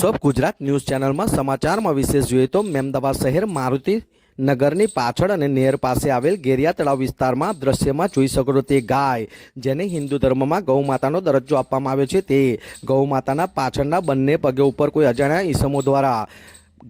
WhatsApp Gujarat news ચેનલમાં સમાચારમાં વિશેષ જોઈએ તો મેમદાવાદ શહેર મારુતિ નગરની પાછળ અને નેર પાસે આવેલ ગેરિયા તળાવ વિસ્તારમાં દ્રશ્યમાં જોઈ શકો તે ગાય, જેને હિન્દુ ધર્મમાં ગૌ માતાનો દરજ્જો આપવામાં આવ્યો છે. તે ગૌ માતાના પાછળના બંને પગે ઉપર કોઈ અજાણ્યા ઈસમો દ્વારા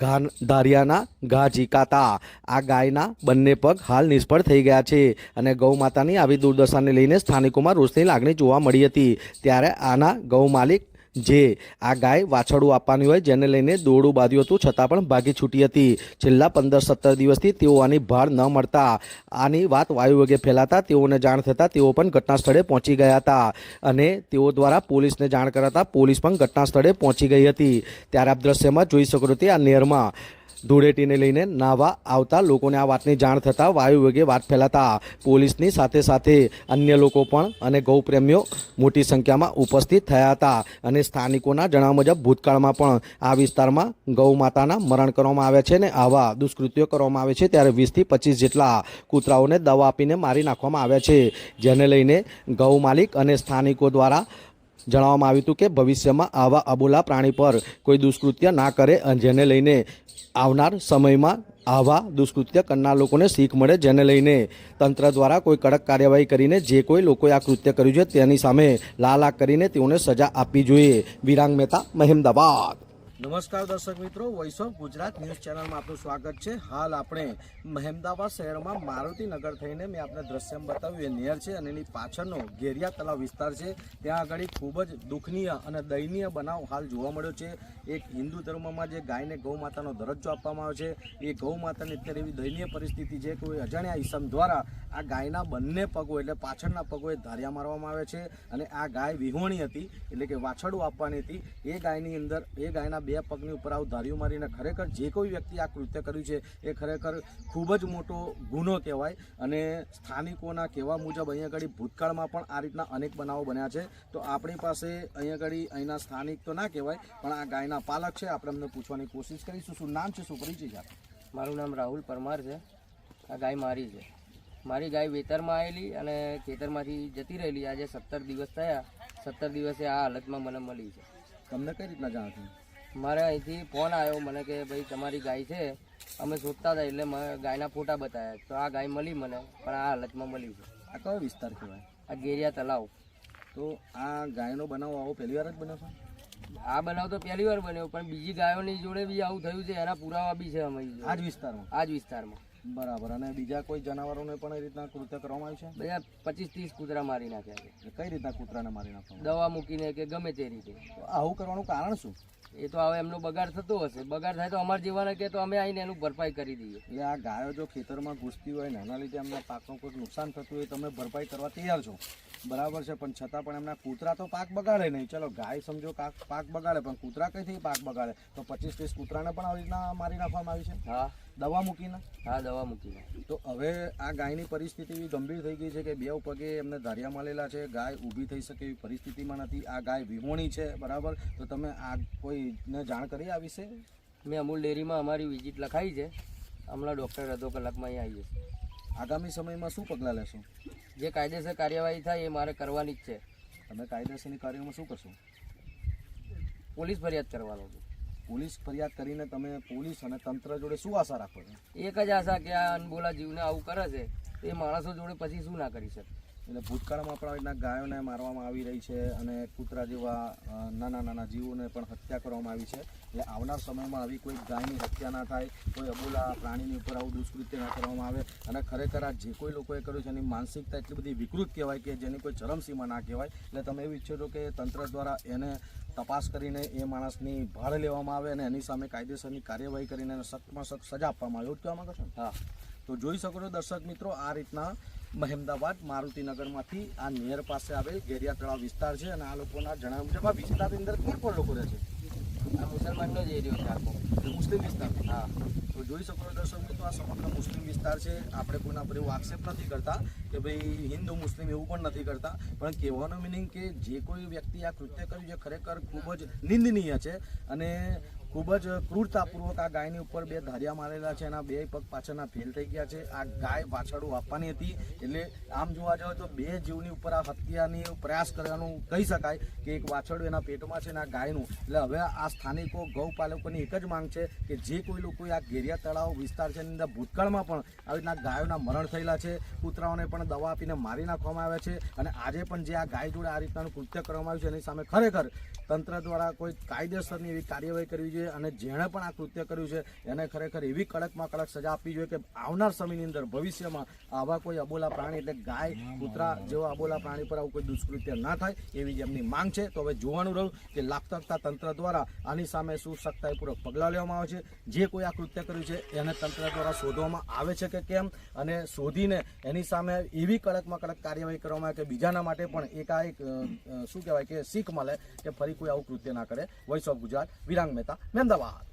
ઘા ધારિયાના ઘા ઝીકાતા. આ ગાયના બંને પગ હાલ નિષ્ફળ થઈ ગયા છે અને ગૌ માતાની આવી દુર્દશાને લઈને સ્થાનિકોમાં રોષની લાગણી જોવા મળી હતી. ત્યારે આના ગૌ માલિક જે આ ગાય વાછરડું આપવાની હોય, જેને લઈને દોરડું બાંધ્યું હતું, છતાં પણ ભાગી છૂટી હતી. છેલ્લા પંદર સત્તર દિવસથી તેઓ આની ભાળ ન મળતા. આની વાત વાયુ વેગે ફેલાતા, તેઓને જાણ થતાં તેઓ પણ ઘટના સ્થળે પહોંચી ગયા હતા. અને તેઓ દ્વારા પોલીસને જાણ કરાતા પોલીસ પણ ઘટના સ્થળે પહોંચી ગઈ હતી. ત્યારે આપ દ્રશ્યમાં જોઈ શકો તે આ નહેરમાં ધૂળેટીને લઈને નાવા આવતા લોકોને આ વાતની જાણ થતાં વાયુ વાત ફેલાતા પોલીસની સાથે સાથે અન્ય લોકો પણ અને ગૌપ્રેમીઓ મોટી સંખ્યામાં ઉપસ્થિત થયા હતા અને સ્થાનિકોના જણાવ્યા મુજબ ભૂતકાળમાં પણ આ વિસ્તારમાં ગૌ માતાના મરણ કરવામાં આવ્યા છે અને આવા દુષ્કૃત્યો કરવામાં આવે છે ત્યારે વીસથી પચીસ જેટલા કૂતરાઓને દવા આપીને મારી નાખવામાં આવ્યા છે. જેને લઈને ગૌ માલિક અને સ્થાનિકો દ્વારા જણાવવામાં આવ્યું હતું કે ભવિષ્યમાં આવા અબોલા પ્રાણી પર કોઈ દુષ્કૃત્ય ના કરે જેને લઈને આવનાર સમયમાં આવા દુષ્કૃત્ય કરનાર લોકોને શીખ મળે, જેને લઈને તંત્ર દ્વારા કોઈ કડક કાર્યવાહી કરીને જે કોઈ લોકોએ આ કૃત્ય કર્યું છે તેની સામે લાલાક કરીને તેઓને સજા આપવી જોઈએ. વિરાંગ મહેતા મહેમદાબાદ નમસ્કાર દર્શક મિત્રો વોઇસ ઓફ ગુજરાત ન્યૂઝ ચેનલમાં આપનું સ્વાગત છે. હાલ આપણે મહેમદાવાદ શહેરમાં મારુતિનગર થઈને મેં આપને દ્રશ્યમ બતાવ્યું, એ નિયર છે અને એની પાછળનો ઘેરિયા તળાવ વિસ્તાર છે. ત્યાં આગળ ખૂબ જ દુઃખનીય અને દયનીય બનાવ હાલ જોવા મળ્યો છે. એક હિન્દુ ધર્મમાં જે ગાયને ગૌ માતાનો દરજ્જો આપવામાં આવ્યો છે. એ ગૌ માતાની અત્યારે એવી દયનીય પરિસ્થિતિ છે કોઈ અજાણ્યા ઈસમ દ્વારા આ ગાયના બંને પગો એટલે પાછળના પગો એ ધારિયા મારવામાં આવે છે અને આ ગાય વિહોણી હતી, એટલે કે વાછડું આપવાની હતી. એ ગાયની અંદર, એ ગાયના બે પગની ઉપર આવું ધાર્યું મારીને ખરેખર જે કોઈ વ્યક્તિ આ કૃત્ય કર્યું છે, એ ખરેખર ખૂબ જ મોટો ગુનો કહેવાય. અને સ્થાનિકોના કહેવા મુજબ અહીંયા આગળ ભૂતકાળમાં પણ આ રીતના અનેક બનાવો બન્યા છે. તો આપણી પાસે અહીંયા આગળ અહીંના સ્થાનિક તો ના કહેવાય, પણ આ ગાયના પાલક છે. આપણે એમને પૂછવાની કોશિશ કરીશું. શું નામ છે, શું પરિચય મારું નામ રાહુલ પરમાર છે. આ ગાય મારી છે. મારી ગાય વેતરમાં આવેલી અને ખેતરમાંથી જતી રહેલી. આજે સત્તર દિવસ થયા. સત્તર દિવસે આ હાલતમાં મને મળી છે. તમને કઈ રીતના જાણ થઈ? મારે અહીંથી ફોન આવ્યો મને કે ભાઈ તમારી ગાય છે. અમે શોધતા હતા એટલે મેં ગાયના ફોટા બતાવ્યા તો આ ગાય મળી મને પણ આ હાલતમાં મળી છે. આ કયો વિસ્તાર કહેવાય? આ ગેરિયા તલાવ. તો આ ગાયનો બનાવ આવો પહેલી વાર જ બન્યો છે? આ બનાવ તો પહેલી વાર બન્યો પણ બીજી ગાયોની જોડે બી આવું થયું છે એના પુરાવા બી છે અમારી આ જ વિસ્તારમાં? આ જ વિસ્તારમાં. બરાબર. અને બીજા કોઈ જનાવરોને પણ એ રીતના કૃત્ય કરવામાં આવ્યું છે? બધા પચીસ ત્રીસ કૂતરા મારી નાખ્યા છે. કઈ રીતના કૂતરાને મારી નાખવા દવા મૂકીને કે ગમે તે રીતે. આવું? કરવાનું કારણ શું? એ તો હવે એમનો બગાડ થતો હશે. બગાડ થાય તો અમારા જેવાને કે તો અમે આવીને એનું ભરપાઈ કરી દઈએ. એટલે આ ગાયો જો ખેતરમાં ઘૂસતી હોય ને એના લીધે એમના પાકનું કોઈ નુકસાન થતું હોય તમે ભરપાઈ કરવા તૈયાર છો. બરાબર છે પણ છતાં પણ એમના કૂતરા તો પાક બગાડે નહીં. ચલો ગાય સમજો પાક બગાડે પણ કૂતરા કઈથી પાક બગાડે? તો પચીસ ત્રીસ કૂતરાને પણ આવી રીતના મારી નાખવામાં આવી છે? હા. દવા મૂકીને? હા દવા મૂકીને. તો હવે આ ગાયની પરિસ્થિતિ એવી ગંભીર થઈ ગઈ છે કે બે પગે એમને ધારિયા મળેલા છે ગાય ઊભી થઈ શકે એવી પરિસ્થિતિમાં નથી. આ ગાય વિહોણી છે બરાબર? તો તમે આ કોઈને જાણ કરી આ વિશે? મેં અમૂલ ડેરીમાં અમારી વિઝિટ લખાઈ છે. હમણાં ડૉક્ટર અડધો કલાકમાં અહીં આવી જશે. આગામી સમયમાં શું પગલાં લેશો? જે કાયદેસર કાર્યવાહી થાય એ મારે કરવાની જ છે. તમે કાયદેસરની કાર્યમાં શું કરશો? પોલીસ ફરિયાદ કરવાનો છે. પોલીસ ફરિયાદ કરીને તમે પોલીસ અને તંત્ર જોડે શું આશા રાખો છો? એક જ આશા કે આ અનબોલા જીવને આવું કરે છે. એ માણસો જોડે પછી શું ના કરી શકે? એટલે ભૂતકાળમાં પણ આવી ગાયોને મારવામાં આવી રહી છે અને કૂતરા જેવા નાના નાના જીવોને પણ હત્યા કરવામાં આવી છે. એટલે આવનાર સમયમાં આવી કોઈ ગાયની હત્યા ના થાય, કોઈ અબોલા પ્રાણીની ઉપર આવું દુષ્કૃત્ય ના કરવામાં આવે અને ખરેખર આ જે કોઈ લોકોએ કર્યું છે એની માનસિકતા એટલી બધી વિકૃત કહેવાય કે જેની કોઈ ચરમસીમા ના કહેવાય. એટલે તમે એવું ઈચ્છો છો કે તંત્ર દ્વારા એને તપાસ કરીને એ માણસની ભાળ લેવામાં આવે અને એની સામે કાયદેસરની કાર્યવાહી કરીને એને સખ્તમાં સખ્ત સજા આપવામાં આવે એવું જ કહેવા માંગો છો? હા. તો જોઈ શકો છો દર્શક મિત્રો આ રીતના મહેમદાબાદ મારુતિનગરમાંથી આ નેર પાસે આવેલ ગેરિયા તળાવ વિસ્તાર છે અને આ લોકોના જણાવ્યા મુજબ આ વિસ્તારની અંદર કોણ કોણ લોકો રહે છે? આ મુસલમાનનો જ એરિયો છે આખો. મુસ્લિમ વિસ્તાર. હા. તો જોઈ શકો છો દર્શક મિત્રો આ સમગ્ર મુસ્લિમ વિસ્તાર છે. આપણે કોઈના પર એવો આક્ષેપ નથી કરતા. કે ભાઈ હિન્દુ મુસ્લિમ એવું પણ નથી કરતા. પણ કહેવાનો મિનિંગ કે જે કોઈ વ્યક્તિ આ કૃત્ય કર્યું છે, ખરેખર ખૂબ જ નિંદનીય છે અને ખૂબ જ ક્રૂરતાપૂર્વક આ ગાયની ઉપર બે ધારિયા મારેલા છે એના બે પગ પાછળના ફેલ થઈ ગયા છે. આ ગાય પાછળું આપવાની હતી. એટલે આમ જોવા જાવ તો બે જીવની ઉપર આ હત્યાની પ્રયાસ કરવાનું કહી શકાય કે એક વાછરડું એના પેટમાં છે અને આ ગાયનું. એટલે હવે આ સ્થાનિકો, ગૌપાલકોની એક જ માંગ છે કે જે કોઈ લોકો આ ઘેરિયા તળાવ વિસ્તાર છે એની અંદર ભૂતકાળમાં પણ આવી રીતના ગાયોના મરણ થયેલા છે. કૂતરાઓને પણ દવા આપીને મારી નાખવામાં આવે છે અને આજે પણ જે આ ગાય જોડે આ રીતનાનું કૃત્ય કરવામાં આવ્યું છે એની સામે ખરેખર તંત્ર દ્વારા કોઈ કાયદેસરની એવી કાર્યવાહી કરવી જોઈએ અને જેણે પણ આ કૃત્ય કર્યું છે એને ખરેખર એવી કડકમાં કડક સજા આપવી જોઈએ કે આવનાર સમયની અંદર ભવિષ્યમાં આવા કોઈ અબોલા પ્રાણી એટલે ગાય કૂતરા જેવા અબોલા પ્રાણી પર આવું કોઈ દુષ્કૃત્ય ના થાય એવી જ એમની માંગ છે. તો હવે જોવાનું રહ્યું કે લાગતા તંત્ર દ્વારા આની સામે શું સખ્તાઈપૂર્વક પગલાં લેવામાં આવે છે. જે કોઈ આ કૃત્ય કર્યું છે એને તંત્ર દ્વારા શોધવામાં આવે છે કે કેમ? અને શોધીને એની સામે એવી કડકમાં કડક કાર્યવાહી કરવામાં આવે કે બીજાના માટે પણ એકાએક શું કહેવાય કે શીખ મળે કે ફરી કોઈ આવું કૃત્ય ના કરે. Voice of Gujarat Virang Mehta Mehmedabad